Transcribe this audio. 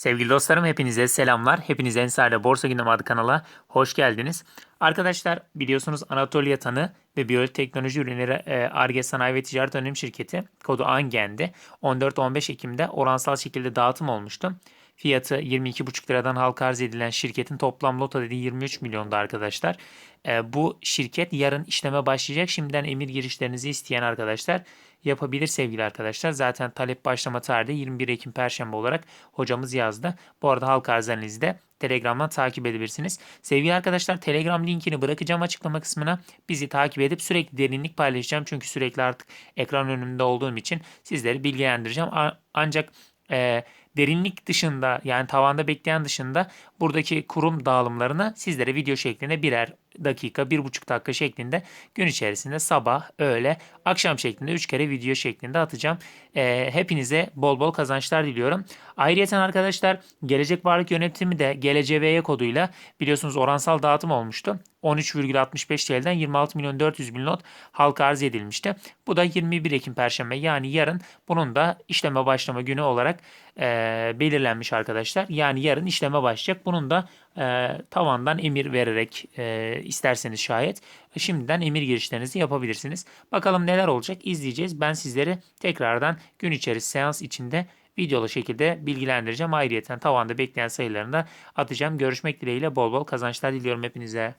Sevgili dostlarım hepinize selamlar. Hepiniz Ensar'da Borsa Gündemi adlı kanala hoş geldiniz. Arkadaşlar biliyorsunuz Anatolia Tanı ve Biyoteknoloji Ürünleri Arge Sanayi ve Ticaret Anonim Şirketi kodu ANGEN'de 14-15 Ekim'de oransal şekilde dağıtım olmuştu. Fiyatı 22,5 liradan halka arz edilen şirketin toplam lot adedi 23 milyondu arkadaşlar. E, bu şirket yarın işleme başlayacak. Şimdiden emir girişlerinizi isteyen arkadaşlar yapabilir sevgili arkadaşlar. Zaten talep başlama tarihi 21 Ekim Perşembe olarak hocamız yazdı. Bu arada halk arz de Telegram'dan takip edebilirsiniz. Sevgili arkadaşlar Telegram linkini bırakacağım açıklama kısmına. Bizi takip edip sürekli derinlik paylaşacağım. Çünkü sürekli artık ekran önünde olduğum için sizleri bilgilendireceğim. Ancak e, derinlik dışında yani tavanda bekleyen dışında buradaki kurum dağılımlarını sizlere video şeklinde birer dakika, bir buçuk dakika şeklinde gün içerisinde sabah, öğle, akşam şeklinde 3 kere video şeklinde atacağım. Ee, hepinize bol bol kazançlar diliyorum. Ayrıca arkadaşlar Gelecek Varlık Yönetimi de GLCVY koduyla biliyorsunuz oransal dağıtım olmuştu. 13,65 TL'den 26 milyon 400 bin lot halka arz edilmişti. Bu da 21 Ekim Perşembe yani yarın bunun da işleme başlama günü olarak e, belirlenmiş arkadaşlar. Yani yarın işleme başlayacak. Bunun da e, tavandan emir vererek e, isterseniz şayet şimdiden emir girişlerinizi yapabilirsiniz. Bakalım neler olacak izleyeceğiz. Ben sizleri tekrardan gün içerisinde seans içinde videolu şekilde bilgilendireceğim. Ayrıyeten tavanda bekleyen sayılarını da atacağım. Görüşmek dileğiyle bol bol kazançlar diliyorum hepinize.